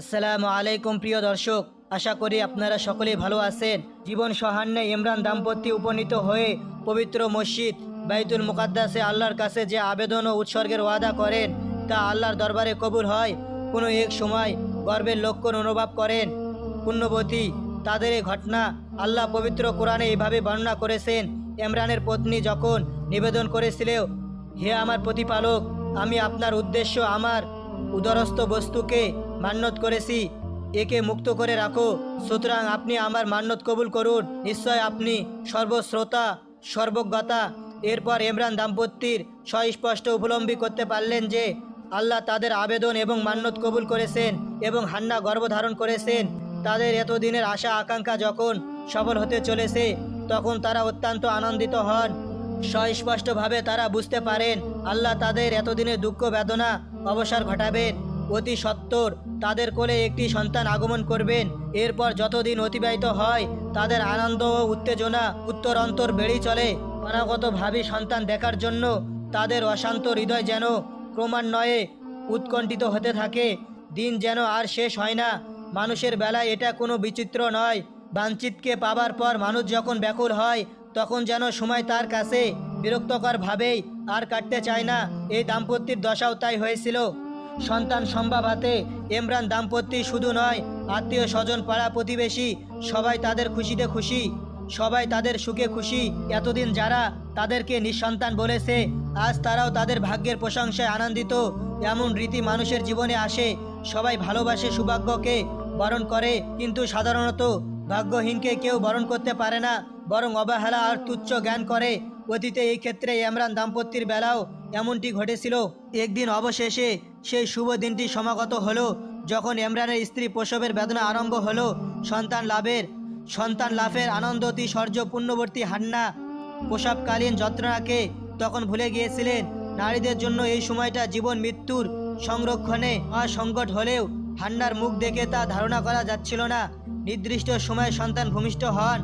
আসসালামু আলাইকুম প্রিয় দর্শক, আশা করি আপনারা সকলেই ভালো আছেন। জীবন সহান্যে ইমরান দাম্পত্য উপনীত হয়ে পবিত্র মসজিদ বাইতুল মুকাদ্দাসে আল্লাহর কাছে যে আবেদন ও উৎসর্গের ওয়াদা করেন, তা আল্লাহর দরবারে কবুল হয়। কোনো এক সময় গর্বের লক্ষণ অনুভব করেন। পুণ্যবতী, তাদের এই ঘটনা আল্লাহ পবিত্র কোরআনে এইভাবে বর্ণনা করেছেন, ইমরানের পত্নী যখন নিবেদন করেছিল হে আমার প্রতিপালক, আমি আপনার উদ্দেশ্য আমার উদরস্থ বস্তুকে মান্যত করেছি। একে মুক্ত করে রাখো। সুতরাং আপনি আমার মান্যত কবুল করুন। নিশ্চয় আপনি সর্বশ্রোতা, সর্বজ্ঞতা। এরপর ইমরান দাম্পত্যের স্বস্পষ্ট উপলম্বী করতে পারলেন যে, আল্লাহ তাদের আবেদন এবং মান্যত কবুল করেছেন এবং হান্না গর্ভধারণ করেছেন। তাদের এতদিনের আশা, আকাঙ্ক্ষা যখন সফল হতে চলেছে, তখন তারা অত্যন্ত আনন্দিত হন। স্বস্পষ্টভাবে তারা বুঝতে পারেন, আল্লাহ তাদের এতদিনের দুঃখ বেদনা অবসর ঘটাবেন। অতি সত্বর তাদের কোলে একটি সন্তান আগমন করবেন। এরপর যতদিন অতিবাহিত হয়, তাদের আনন্দ ও উত্তেজনা উত্তর অন্তর বেড়েই চলে। অনাগতভাবে সন্তান দেখার জন্য তাদের অশান্ত হৃদয় যেন ক্রমান্বয়ে উৎকণ্ঠিত হতে থাকে। দিন যেন আর শেষ হয় না। মানুষের বেলায় এটা কোনো বিচিত্র নয়। বাঞ্ছিতকে পাবার পর মানুষ যখন ব্যাকুল হয়, তখন যেন সময় তার কাছে বিরক্তকরভাবেই আর কাটতে চায় না। এই দাম্পত্যের দশাও তাই হয়েছিল। সন্তান সম্ভব হাতে ইমরান দাম্পত্য শুধু নয়, আত্মীয় স্বজন, পাড়া প্রতিবেশী, সবাই তাদের খুশিতে খুশি, সবাই তাদের সুখে খুশি। এতদিন যারা তাদেরকে নিঃসন্তান বলেছে, আজ তারাও তাদের ভাগ্যের প্রশংসায় আনন্দিত। এমন রীতি মানুষের জীবনে আসে, সবাই ভালোবাসে সৌভাগ্যকে বরণ করে, কিন্তু সাধারণত ভাগ্যহীনকে কেউ বরণ করতে পারে না, বরং অবহেলা আর তুচ্ছ জ্ঞান করে। অতীতে এই ক্ষেত্রে ইমরান দাম্পত্যের বেলাও এমনটি ঘটেছিল। একদিন অবশেষে সেই শুভ দিনটি সমাগত হলো, যখন ইমরানের স্ত্রী প্রসবের বেদনা আরম্ভ হলো। সন্তান লাভের সন্তান লাভের আনন্দ সর্য পূর্ণবর্তী হান্না প্রসবকালীন যন্ত্রণাকে তখন ভুলে গিয়েছিলেন। নারীদের জন্য এই সময়টা জীবন মৃত্যুর সংরক্ষণে সংকট হলেও হান্নার মুখ দেখে তা ধারণা করা যাচ্ছিল না। নির্দিষ্ট সময়ে সন্তান ভূমিষ্ঠ হন,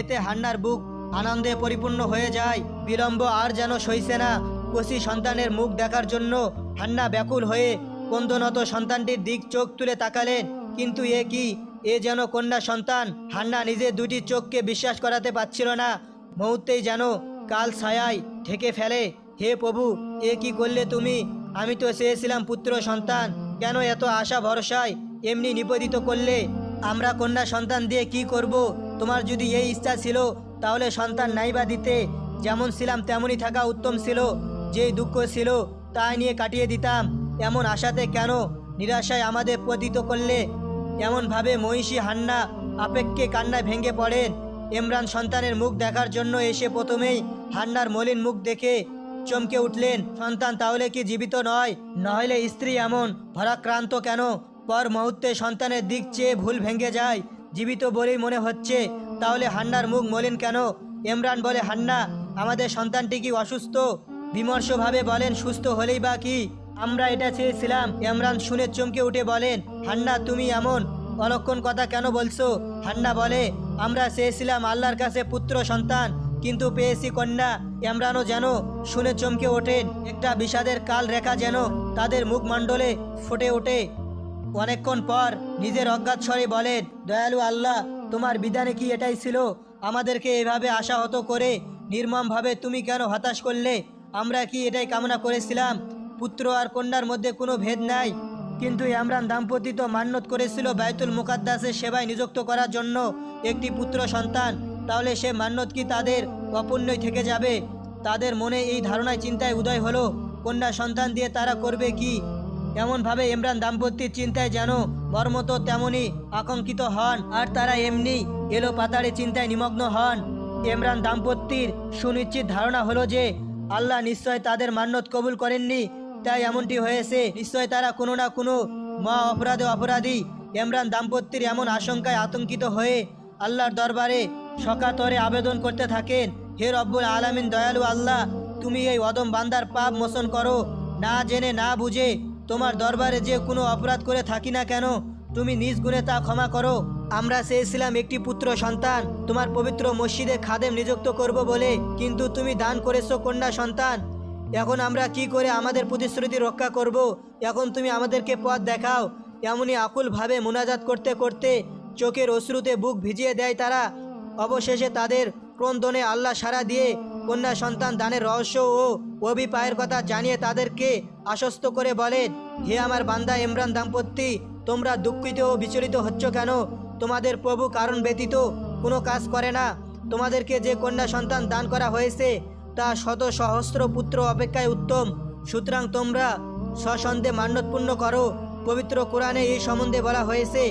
এতে হান্নার বুক আনন্দে পরিপূর্ণ হয়ে যায়। বিলম্ব আর যেন সইছে না। কচি সন্তানের মুখ দেখার জন্য হান্না ব্যাকুল হয়ে কন্দনত সন্তানটির দিক চোখ তুলে তাকালেন। কিন্তু এ কি? এ যেন কন্যা সন্তান। হান্না নিজের দুটি চোখকে বিশ্বাস করাতে পারছিল না। মুহূর্তেই যেন কাল ছায়ায় ঢেকে ফেলে, হে প্রভু, এ কি করলে তুমি? আমি তো চেয়েছিলাম পুত্র সন্তান। কেন এত আশা ভরসায় এমনি নিবেদিত করলে? আমরা কন্যা সন্তান দিয়ে কি করব? তোমার যদি এই ইচ্ছা ছিল, তাহলে সন্তান নাইবা দিতে। যেমন ছিলাম, তেমনই থাকা উত্তম ছিল। যেই দুঃখ ছিল তাই নিয়ে কাটিয়ে দিতাম। এমন আশাতে কেন নিরাশায় আমাদের পতিত করলে? এমনভাবে মহিষী হান্না আপেক্ষে কান্নায় ভেঙে পড়েন। ইমরান সন্তানের মুখ দেখার জন্য এসে প্রথমেই হান্নার মলিন মুখ দেখে চমকে উঠলেন, সন্তান, তাহলে কি জীবিত নয়? নইলে স্ত্রী এমন ভরাক্রান্ত কেন? পর মুহূর্তে সন্তানের দিক চেয়ে ভুল ভেঙে যায়। জীবিত বলেই মনে হচ্ছে, তাহলে হান্নার মুখ মলিন কেন? ইমরান বলে, হান্না, আমাদের সন্তানটি কি অসুস্থ? বিমর্ষভাবে বলেন, সুস্থ হলেই বা কি? আমরা এটা চেয়েছিলাম। ইমরান শুনে চমকে উঠে বলেন, হান্না, তুমি এমন অলক্ষণ কথা কেন বলছো? হান্না বলে, আমরা চেয়েছিলাম আল্লাহর কাছে পুত্র, সন্তান, কিন্তু পেয়েছি কন্যা। ইমরানও যেন শুনে চমকে ওঠেন, একটা বিষাদের কাল রেখা যেন তাদের মুখমণ্ডলে ফুটে ওঠে। অনেকক্ষণ পর নিজের অজ্ঞাত স্বরে বলেন, দয়ালু আল্লাহ, তোমার বিধানে কি এটাই ছিল? আমাদেরকে এভাবে আশাহত করে নির্মমভাবে তুমি কেন হতাশ করলে? আমরা কি এটাই কামনা করেছিলাম? পুত্র আর কন্যার মধ্যে কোনো ভেদ নাই। কিন্তু ইমরান দাম্পত্য তো মান্যত করেছিল বায়তুল মুকাদ্দাসের সেবায় নিযুক্ত করার জন্য একটি পুত্র সন্তান। তাহলে সে মান্যত কি তাদের অপূর্ণই থেকে যাবে? তাদের মনে এই ধারণায় চিন্তায় উদয় হলো, কন্যা সন্তান দিয়ে তারা করবে কি? এমনভাবে ইমরান দাম্পত্যের চিন্তায় যেন মর্মত তেমনই আকাঙ্ক্ষিত হন, আর তারা এমনি এলো পাতাড়ে চিন্তায় নিমগ্ন হন। ইমরান দাম্পত্যের সুনিশ্চিত ধারণা হলো যে আল্লাহ নিশ্চয় তাদের মান্যত কবুল করেননি। তাই এমনটি হয়েছে। নিশ্চয় তারা কোনো না কোনো মা অপরাধে অপরাধী। ইমরান দাম্পত্যের এমন আশঙ্কায় আতঙ্কিত হয়ে আল্লাহর দরবারে সকাতরে আবেদন করতে থাকেন। হে রব্বুল আলামিন, দয়ালু আল্লাহ, তুমি এই অদম বান্দার পাপ মোচন করো। না জেনে না বুঝে তোমার দরবারে যে কোনো অপরাধ করে থাকি না কেন? তুমি নিজ গুণে তা ক্ষমা করো। আমরা চেয়েছিলাম একটি পুত্র সন্তান। তোমার পবিত্র মসজিদে খাদেম নিযুক্ত করব বলে কিন্তু তুমি দান করেছ কন্যা সন্তান। এখন আমরা কি করে আমাদের প্রতিশ্রুতি রক্ষা করব? এখন তুমি আমাদেরকে পথ দেখাও। এমনই আকুলভাবে মোনাজাত করতে করতে চোখের অশ্রুতে বুক ভিজিয়ে দেয় তারা। অবশেষে তাদের ক্রন্দনে আল্লাহ সারা দিয়ে কন্যা সন্তান দানের রহস্য ও অভিপায়ের কথা জানিয়ে তাদেরকে আশ্বস্ত করে বলেন, হে আমার বান্দা ইমরান দাম্পত্যি তোমরা দুঃখিত ও বিচলিত হচ্ছ কেন? তোমাদের প্রভু কারণ ব্যতীত কোনো কাজ করে না। তোমাদেরকে যে কন্যা সন্তান দান করা হয়েছে, তা শত সহস্র পুত্র অপেক্ষায় উত্তম। সুতরাং তোমরা সসন্দেহে মান্যতপূর্ণ করো। পবিত্র কোরআনে এই সম্বন্ধে বলা হয়েছে,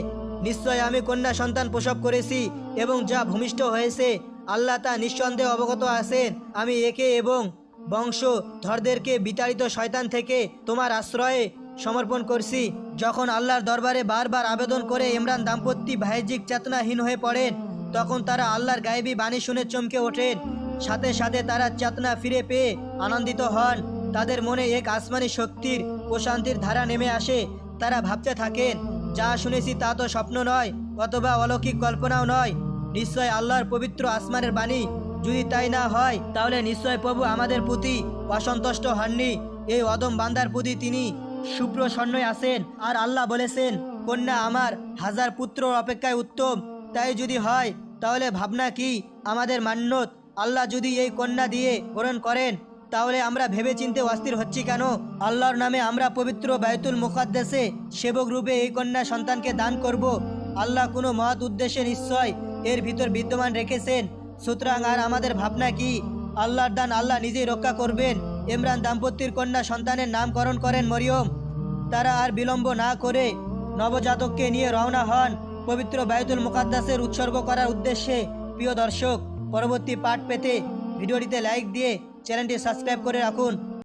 নিশ্চয় আমি কন্যা সন্তান প্রসব করেছি এবং যা ভূমিষ্ঠ হয়েছে, আল্লাহ তা নিঃসন্দেহে অবগত আছেন। আমি একে এবং বংশ ধরদেরকে বিতাড়িত শয়তান থেকে তোমার আশ্রয়ে সমর্পণ করছি। যখন আল্লাহর দরবারে বারবার আবেদন করে ইমরান দাম্পত্য বাহ্যিক চেতনাহীন হয়ে পড়েন, তখন তারা আল্লাহর গায়েবী বাণী শুনে চমকে ওঠেন। সাথে সাথে তারা চেতনা ফিরে পেয়ে আনন্দিত হন। তাদের মনে এক আসমানি শক্তির প্রশান্তির ধারা নেমে আসে। তারা ভাবতে থাকেন, যা শুনেছি তা তো স্বপ্ন নয়, অথবা অলৌকিক কল্পনাও নয়। নিশ্চয় আল্লাহর পবিত্র আসমানের বাণী। যদি তাই না হয়, তাহলে নিশ্চয় প্রভু আমাদের প্রতি অসন্তুষ্ট হননি। এই অদম বান্দার প্রতি তিনি সুপ্রসন্নই আছেন আর আল্লাহ বলেছেন, কন্যা আমার হাজার পুত্র অপেক্ষায় উত্তম। তাই যদি হয়, তাহলে ভাবনা কি? আমাদের মান্যত আল্লাহ যদি এই কন্যা দিয়ে গ্রহণ করেন, তাহলে আমরা ভেবে চিনতে অস্থির হচ্ছি কেন? আল্লাহর নামে আমরা পবিত্র বায়তুল মুখাদ্দেশে সেবক রূপে এই কন্যা সন্তানকে দান করব। আল্লাহ কোনো মহৎ উদ্দেশ্যে নিশ্চয় এর ভিতর বিদ্যমান রেখেছেন। সুতরাং আর আমাদের ভাবনা কি? আল্লাহর দান আল্লাহ নিজেই রক্ষা করবেন। ইমরান দাম্পত্যের কন্যা সন্তানের নামকরণ করেন মরিয়ম। তারা আর বিলম্ব না করে নবজাতককে নিয়ে রওনা হন পবিত্র বায়তুল মুকাদ্দাসের উৎসর্গ করার উদ্দেশ্যে। প্রিয় দর্শক, পরবর্তী পাঠ পেতে ভিডিওটিতে লাইক দিয়ে চ্যানেলটি সাবস্ক্রাইব করে রাখুন।